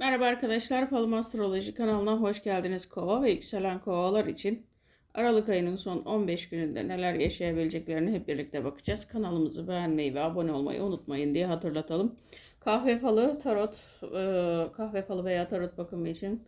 Merhaba arkadaşlar, Falım Astroloji kanalına hoş geldiniz. Kova ve yükselen kovalar için Aralık ayının son 15 gününde neler yaşayabileceklerini hep birlikte bakacağız. Kanalımızı beğenmeyi ve abone olmayı unutmayın diye hatırlatalım. Kahve falı, tarot, e, kahve falı veya tarot bakımı için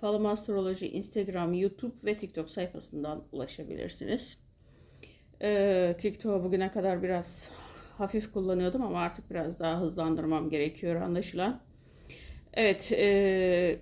Falım Astroloji Instagram, YouTube ve TikTok sayfasından ulaşabilirsiniz. E, TikTok'u bugüne kadar biraz hafif kullanıyordum ama artık biraz daha hızlandırmam gerekiyor anlaşılan. Evet, e,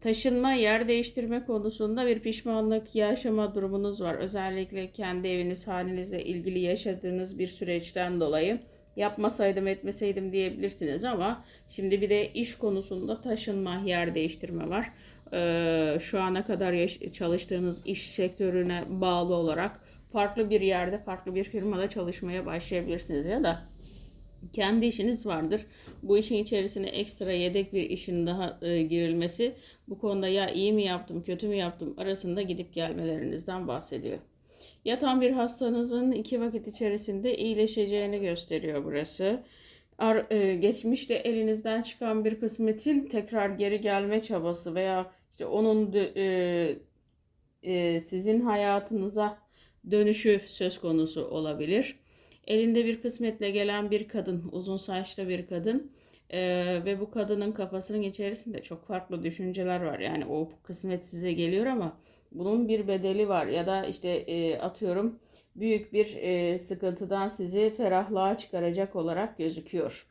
taşınma, yer değiştirme konusunda bir pişmanlık yaşama durumunuz var. Özellikle kendi eviniz, halinizle ilgili yaşadığınız bir süreçten dolayı yapmasaydım, etmeseydim diyebilirsiniz ama şimdi bir de iş konusunda taşınma, yer değiştirme var. E, şu ana kadar çalıştığınız iş sektörüne bağlı olarak farklı bir yerde, farklı bir firmada çalışmaya başlayabilirsiniz ya da kendi işiniz vardır. Bu işin içerisine ekstra yedek bir işin daha e, girilmesi bu konuda ya iyi mi yaptım, kötü mü yaptım arasında gidip gelmelerinizden bahsediyor. Yatan bir hastanızın iki vakit içerisinde iyileşeceğini gösteriyor burası. Ar, e, geçmişte elinizden çıkan bir kısmetin tekrar geri gelme çabası veya işte onun e, e, sizin hayatınıza dönüşü söz konusu olabilir. Elinde bir kısmetle gelen bir kadın, uzun saçlı bir kadın eee, ve bu kadının kafasının içerisinde çok farklı düşünceler var. Yani o kısmet size geliyor ama bunun bir bedeli var ya da işte eee, atıyorum büyük bir eee, sıkıntıdan sizi ferahlığa çıkaracak olarak gözüküyor.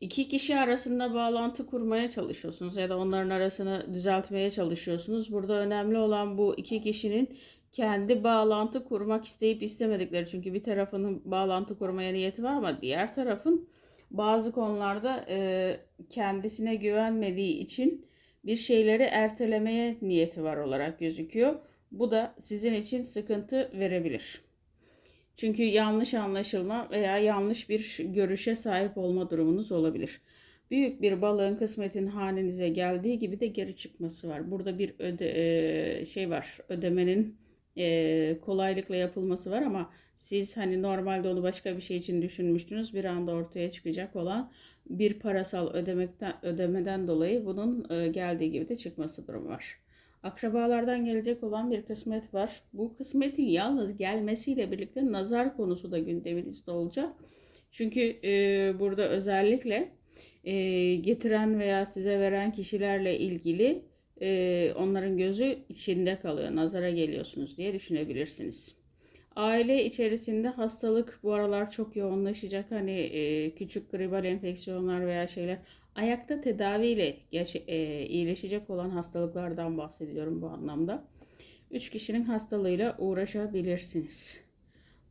İki kişi arasında bağlantı kurmaya çalışıyorsunuz ya da onların arasını düzeltmeye çalışıyorsunuz. Burada önemli olan bu iki kişinin kendi bağlantı kurmak isteyip istemedikleri. Çünkü bir tarafının bağlantı kurmaya niyeti var ama diğer tarafın bazı konularda e, kendisine güvenmediği için bir şeyleri ertelemeye niyeti var olarak gözüküyor. Bu da sizin için sıkıntı verebilir. Çünkü yanlış anlaşılma veya yanlış bir görüşe sahip olma durumunuz olabilir. Büyük bir balığın kısmetin hanenize geldiği gibi de geri çıkması var. Burada bir öde, e, şey var. Ödemenin e, kolaylıkla yapılması var ama siz hani normalde onu başka bir şey için düşünmüştünüz. Bir anda ortaya çıkacak olan bir parasal ödemekten ödemeden dolayı bunun e, geldiği gibi de çıkması durumu var. Akrabalardan gelecek olan bir kısmet var. Bu kısmetin yalnız gelmesiyle birlikte nazar konusu da gündeminizde olacak. Çünkü e, burada özellikle e, getiren veya size veren kişilerle ilgili e, onların gözü içinde kalıyor. Nazara geliyorsunuz diye düşünebilirsiniz. Aile içerisinde hastalık bu aralar çok yoğunlaşacak. Hani e, küçük gribal enfeksiyonlar veya şeyler ayakta tedaviyle geç, e, iyileşecek olan hastalıklardan bahsediyorum bu anlamda. Üç kişinin hastalığıyla uğraşabilirsiniz.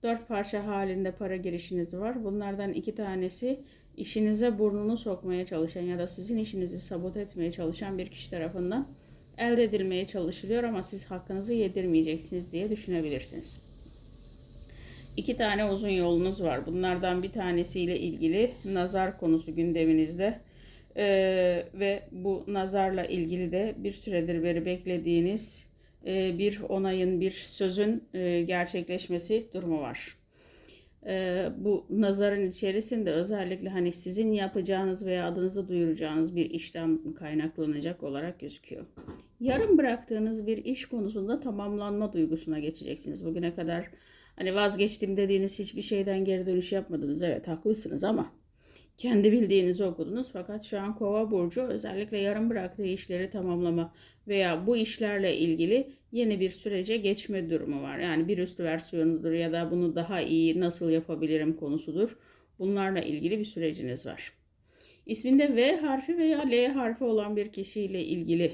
Dört parça halinde para girişiniz var. Bunlardan iki tanesi işinize burnunu sokmaya çalışan ya da sizin işinizi sabote etmeye çalışan bir kişi tarafından elde edilmeye çalışılıyor ama siz hakkınızı yedirmeyeceksiniz diye düşünebilirsiniz. İki tane uzun yolunuz var. Bunlardan bir tanesiyle ilgili nazar konusu gündeminizde. Ee, ve bu nazarla ilgili de bir süredir beri beklediğiniz e, bir onayın, bir sözün e, gerçekleşmesi durumu var. Ee, bu nazarın içerisinde özellikle hani sizin yapacağınız veya adınızı duyuracağınız bir işten kaynaklanacak olarak gözüküyor. Yarım bıraktığınız bir iş konusunda tamamlanma duygusuna geçeceksiniz. Bugüne kadar hani vazgeçtim dediğiniz hiçbir şeyden geri dönüş yapmadınız. Evet haklısınız ama kendi bildiğinizi okudunuz fakat şu an Kova burcu özellikle yarım bıraktığı işleri tamamlama veya bu işlerle ilgili yeni bir sürece geçme durumu var. Yani bir üst versiyonudur ya da bunu daha iyi nasıl yapabilirim konusudur. Bunlarla ilgili bir süreciniz var. İsminde V harfi veya L harfi olan bir kişiyle ilgili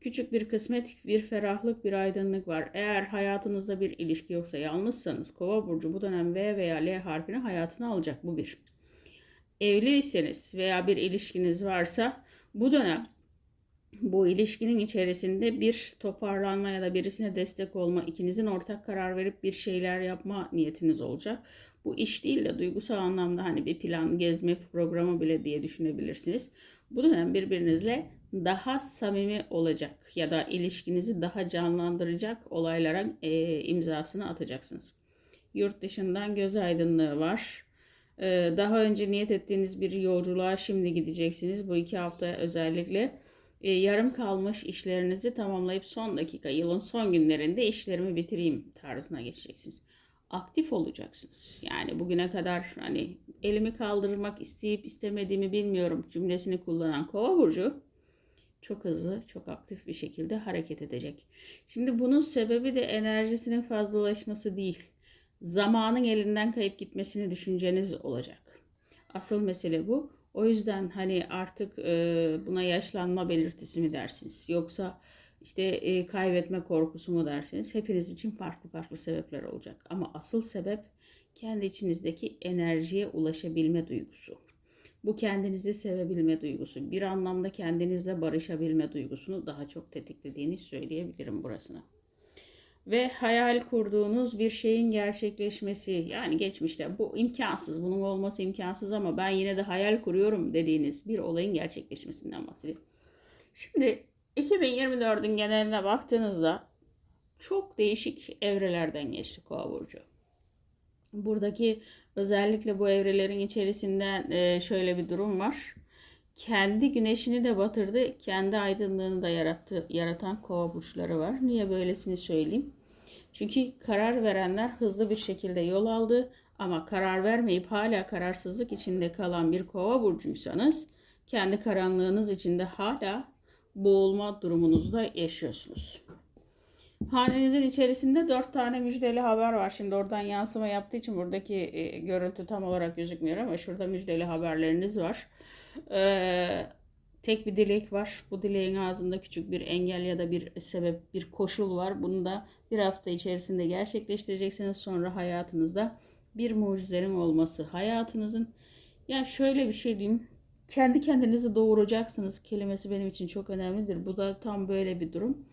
küçük bir kısmet, bir ferahlık, bir aydınlık var. Eğer hayatınızda bir ilişki yoksa yalnızsanız Kova burcu bu dönem V veya L harfini hayatına alacak. Bu bir evliyseniz veya bir ilişkiniz varsa bu dönem bu ilişkinin içerisinde bir toparlanma ya da birisine destek olma, ikinizin ortak karar verip bir şeyler yapma niyetiniz olacak. Bu iş değil de duygusal anlamda hani bir plan, gezme programı bile diye düşünebilirsiniz. Bu dönem birbirinizle daha samimi olacak ya da ilişkinizi daha canlandıracak olaylara e, imzasını atacaksınız. Yurt dışından göz aydınlığı var. Ee, daha önce niyet ettiğiniz bir yolculuğa şimdi gideceksiniz. Bu iki hafta özellikle e, yarım kalmış işlerinizi tamamlayıp son dakika, yılın son günlerinde işlerimi bitireyim tarzına geçeceksiniz. Aktif olacaksınız. Yani bugüne kadar hani elimi kaldırmak isteyip istemediğimi bilmiyorum cümlesini kullanan Kova burcu çok hızlı, çok aktif bir şekilde hareket edecek. Şimdi bunun sebebi de enerjisinin fazlalaşması değil. Zamanın elinden kayıp gitmesini düşünceniz olacak. Asıl mesele bu. O yüzden hani artık e, buna yaşlanma belirtisi mi dersiniz? Yoksa işte e, kaybetme korkusu mu dersiniz? Hepiniz için farklı farklı sebepler olacak. Ama asıl sebep kendi içinizdeki enerjiye ulaşabilme duygusu. Bu kendinizi sevebilme duygusu, bir anlamda kendinizle barışabilme duygusunu daha çok tetiklediğini söyleyebilirim burasına. Ve hayal kurduğunuz bir şeyin gerçekleşmesi, yani geçmişte bu imkansız, bunun olması imkansız ama ben yine de hayal kuruyorum dediğiniz bir olayın gerçekleşmesinden bahsediyorum. Şimdi 2024'ün geneline baktığınızda çok değişik evrelerden geçti Kova burcu. Buradaki özellikle bu evrelerin içerisinden e, şöyle bir durum var. Kendi güneşini de batırdı, kendi aydınlığını da yarattı, yaratan kova burçları var. Niye böylesini söyleyeyim? Çünkü karar verenler hızlı bir şekilde yol aldı ama karar vermeyip hala kararsızlık içinde kalan bir kova burcuysanız kendi karanlığınız içinde hala boğulma durumunuzda yaşıyorsunuz. Hanenizin içerisinde dört tane müjdeli haber var. Şimdi oradan yansıma yaptığı için buradaki e, görüntü tam olarak gözükmüyor ama şurada müjdeli haberleriniz var. Ee, tek bir dilek var. Bu dileğin ağzında küçük bir engel ya da bir sebep, bir koşul var. Bunu da bir hafta içerisinde gerçekleştireceksiniz. Sonra hayatınızda bir mucizenin olması. Hayatınızın ya şöyle bir şey diyeyim. Kendi kendinizi doğuracaksınız kelimesi benim için çok önemlidir. Bu da tam böyle bir durum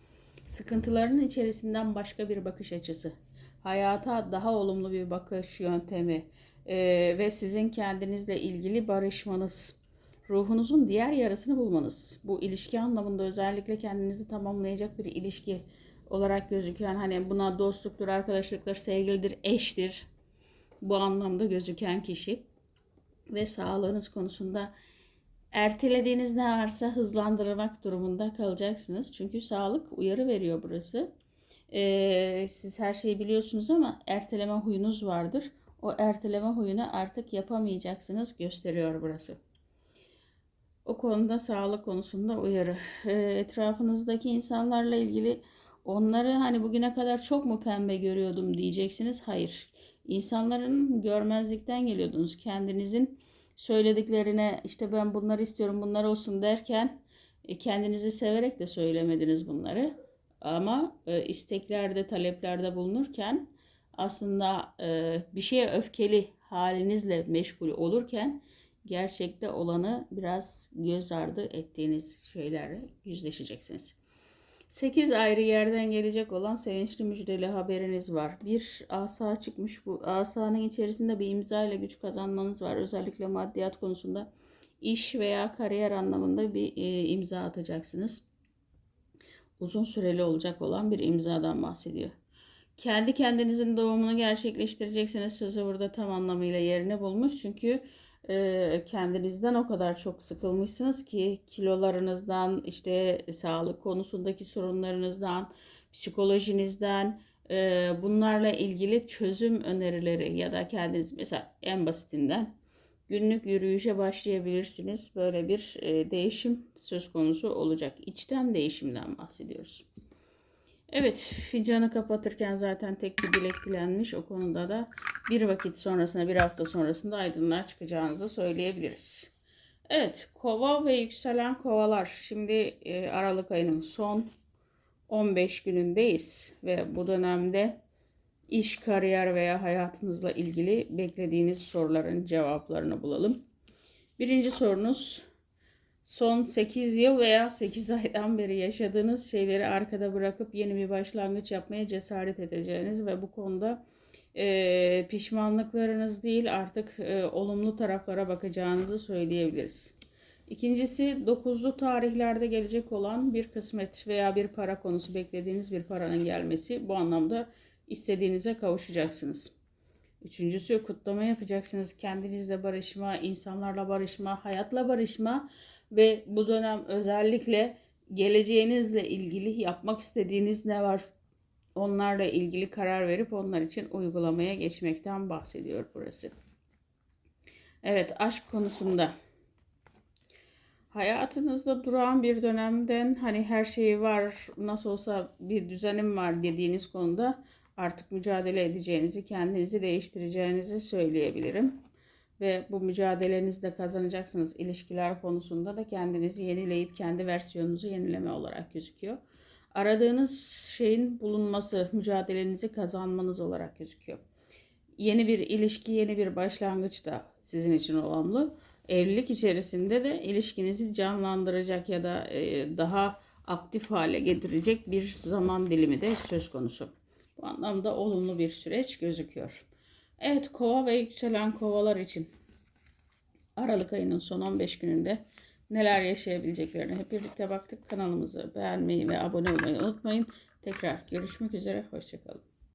sıkıntılarının içerisinden başka bir bakış açısı, hayata daha olumlu bir bakış yöntemi e, ve sizin kendinizle ilgili barışmanız, ruhunuzun diğer yarısını bulmanız. Bu ilişki anlamında özellikle kendinizi tamamlayacak bir ilişki olarak gözüken hani buna dostluktur, arkadaşlıktır, sevgilidir, eştir. Bu anlamda gözüken kişi ve sağlığınız konusunda ertelediğiniz ne varsa hızlandırmak durumunda kalacaksınız. Çünkü sağlık uyarı veriyor burası. Ee, siz her şeyi biliyorsunuz ama erteleme huyunuz vardır. O erteleme huyunu artık yapamayacaksınız gösteriyor burası. O konuda sağlık konusunda uyarı. Ee, etrafınızdaki insanlarla ilgili onları hani bugüne kadar çok mu pembe görüyordum diyeceksiniz. Hayır. İnsanların görmezlikten geliyordunuz. Kendinizin söylediklerine işte ben bunları istiyorum bunlar olsun derken e, kendinizi severek de söylemediniz bunları. Ama e, isteklerde, taleplerde bulunurken aslında e, bir şeye öfkeli halinizle meşgul olurken gerçekte olanı biraz göz ardı ettiğiniz şeylerle yüzleşeceksiniz. 8 ayrı yerden gelecek olan sevinçli müjdeli haberiniz var. Bir asa çıkmış bu. Asanın içerisinde bir imza ile güç kazanmanız var. Özellikle maddiyat konusunda iş veya kariyer anlamında bir e, imza atacaksınız. Uzun süreli olacak olan bir imzadan bahsediyor. Kendi kendinizin doğumunu gerçekleştireceksiniz. Sözü burada tam anlamıyla yerini bulmuş. Çünkü e, kendinizden o kadar çok sıkılmışsınız ki kilolarınızdan işte sağlık konusundaki sorunlarınızdan psikolojinizden e, bunlarla ilgili çözüm önerileri ya da kendiniz mesela en basitinden günlük yürüyüşe başlayabilirsiniz. Böyle bir e, değişim söz konusu olacak. İçten değişimden bahsediyoruz. Evet, fincanı kapatırken zaten tek bir dilek dilenmiş. O konuda da bir vakit sonrasında, bir hafta sonrasında aydınlığa çıkacağınızı söyleyebiliriz. Evet, kova ve yükselen kovalar. Şimdi e, Aralık ayının son 15 günündeyiz ve bu dönemde iş, kariyer veya hayatınızla ilgili beklediğiniz soruların cevaplarını bulalım. Birinci sorunuz son 8 yıl veya 8 aydan beri yaşadığınız şeyleri arkada bırakıp yeni bir başlangıç yapmaya cesaret edeceğiniz ve bu konuda e, pişmanlıklarınız değil artık e, olumlu taraflara bakacağınızı söyleyebiliriz. İkincisi dokuzlu tarihlerde gelecek olan bir kısmet veya bir para konusu beklediğiniz bir paranın gelmesi bu anlamda istediğinize kavuşacaksınız. Üçüncüsü kutlama yapacaksınız. Kendinizle barışma, insanlarla barışma, hayatla barışma ve bu dönem özellikle geleceğinizle ilgili yapmak istediğiniz ne var onlarla ilgili karar verip onlar için uygulamaya geçmekten bahsediyor burası. Evet aşk konusunda hayatınızda duran bir dönemden hani her şey var nasıl olsa bir düzenim var dediğiniz konuda artık mücadele edeceğinizi kendinizi değiştireceğinizi söyleyebilirim. Ve bu mücadelenizde kazanacaksınız ilişkiler konusunda da kendinizi yenileyip kendi versiyonunuzu yenileme olarak gözüküyor. Aradığınız şeyin bulunması, mücadelenizi kazanmanız olarak gözüküyor. Yeni bir ilişki, yeni bir başlangıç da sizin için olumlu. Evlilik içerisinde de ilişkinizi canlandıracak ya da e, daha aktif hale getirecek bir zaman dilimi de söz konusu. Bu anlamda olumlu bir süreç gözüküyor. Evet kova ve yükselen kovalar için Aralık ayının son 15 gününde neler yaşayabileceklerini hep birlikte baktık. Kanalımızı beğenmeyi ve abone olmayı unutmayın. Tekrar görüşmek üzere. Hoşçakalın.